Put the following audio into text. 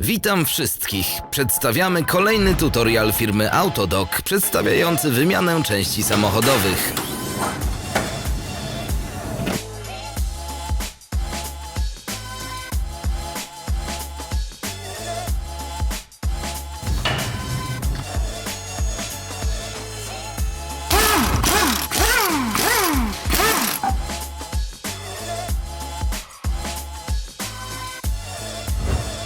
Witam wszystkich. Przedstawiamy kolejny tutorial firmy Autodoc przedstawiający wymianę części samochodowych.